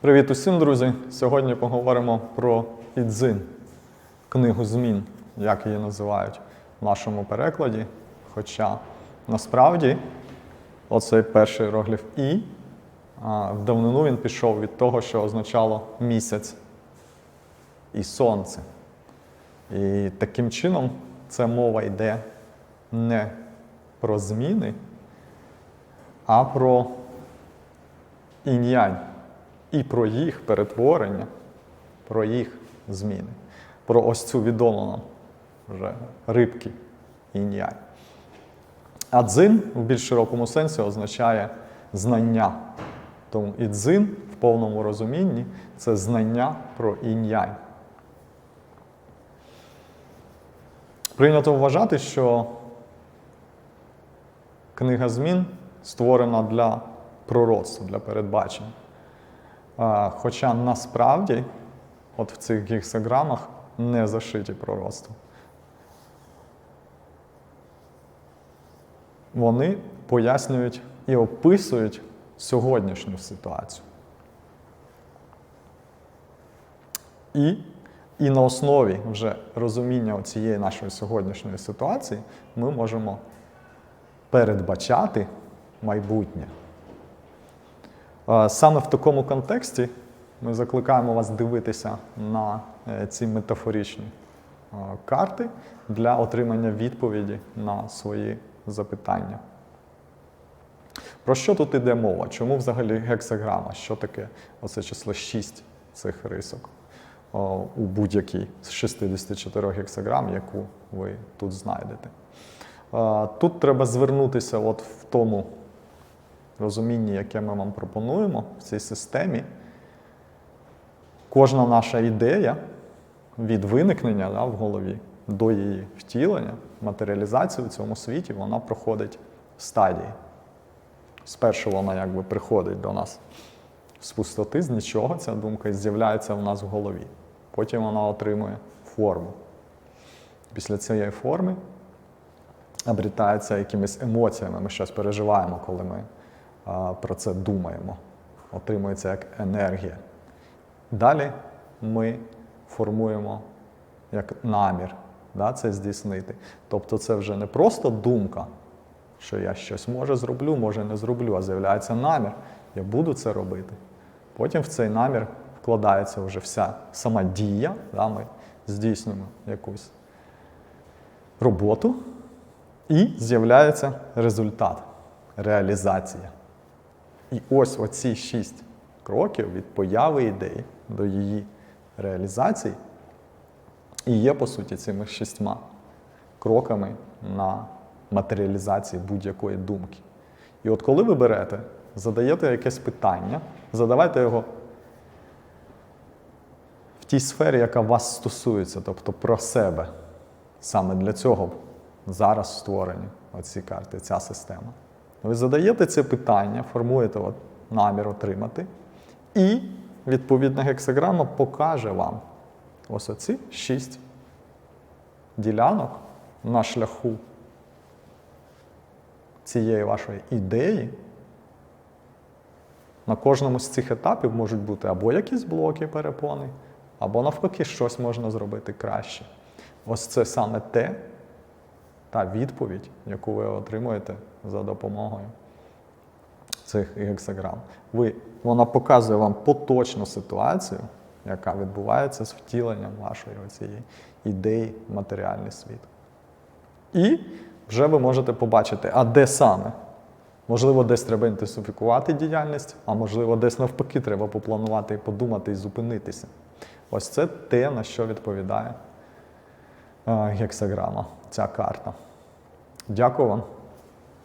Привіт усім, друзі! Сьогодні поговоримо про Ідзин, книгу змін, як її називають в нашому перекладі. Хоча насправді оцей перший іерогліф І в давнину він пішов від того, що означало місяць і сонце. І таким чином це мова йде не про зміни, а про інь-янь і про їх перетворення, про їх зміни, про ось цю відому нам вже рибки інь-янь. А дзин в більш широкому сенсі означає знання. Тому і дзин в повному розумінні це знання про інь-янь. Прийнято вважати, що книга змін створена для пророцтва, для передбачення. Хоча насправді, от в цих гексаграмах не зашиті пророцтва. Вони пояснюють і описують сьогоднішню ситуацію. І, і на основі вже розуміння цієї нашої сьогоднішньої ситуації ми можемо передбачати майбутнє. Саме в такому контексті ми закликаємо вас дивитися на е, ці метафоричні карти для отримання відповіді на свої запитання. Про що тут іде мова? Чому взагалі гексаграма? Що таке оце число 6 цих рисок у будь-якій з 64 гексаграм, яку ви тут знайдете? Тут треба звернутися от в тому розумінні, яке ми вам пропонуємо в цій системі. Кожна наша ідея від виникнення да, в голові до її втілення, матеріалізації в цьому світі, вона проходить стадії. Спершу вона якби приходить до нас з пустоти, з нічого, ця думка з'являється в нас в голові. Потім вона отримує форму. Після цієї форми обрітається якимись емоціями. Ми щось переживаємо, коли ми про це думаємо. Отримується як енергія. Далі ми формуємо як намір да, це здійснити. Тобто це вже не просто думка, що я щось може зроблю, може не зроблю, а з'являється намір, я буду це робити. Потім в цей намір вкладається вже вся сама дія, да, ми здійснюємо якусь роботу, і з'являється результат, реалізація. І ось оці шість кроків від появи ідеї до її реалізації і є, по суті, цими шістьма кроками на матеріалізації будь-якої думки. І от коли ви берете, задаєте якесь питання, задавайте його в тій сфері, яка вас стосується, тобто про себе. Саме для цього зараз створені оці карти, ця система. Ви задаєте це питання, формуєте от намір отримати, і відповідна гексаграма покаже вам ось оці шість ділянок на шляху цієї вашої ідеї. На кожному з цих етапів можуть бути або якісь блоки перепони, або навпаки, щось можна зробити краще. Ось це саме те, та відповідь, яку ви отримуєте за допомогою цих гексаграм. Ви, вона показує вам поточну ситуацію, яка відбувається з втіленням вашої цієї ідеї в матеріальний світ. І вже ви можете побачити, а де саме. Можливо, десь треба інтенсифікувати діяльність, а можливо, десь навпаки, треба попланувати і подумати і зупинитися. Ось це те, на що відповідає е, гексаграма, ця карта. Дякую вам.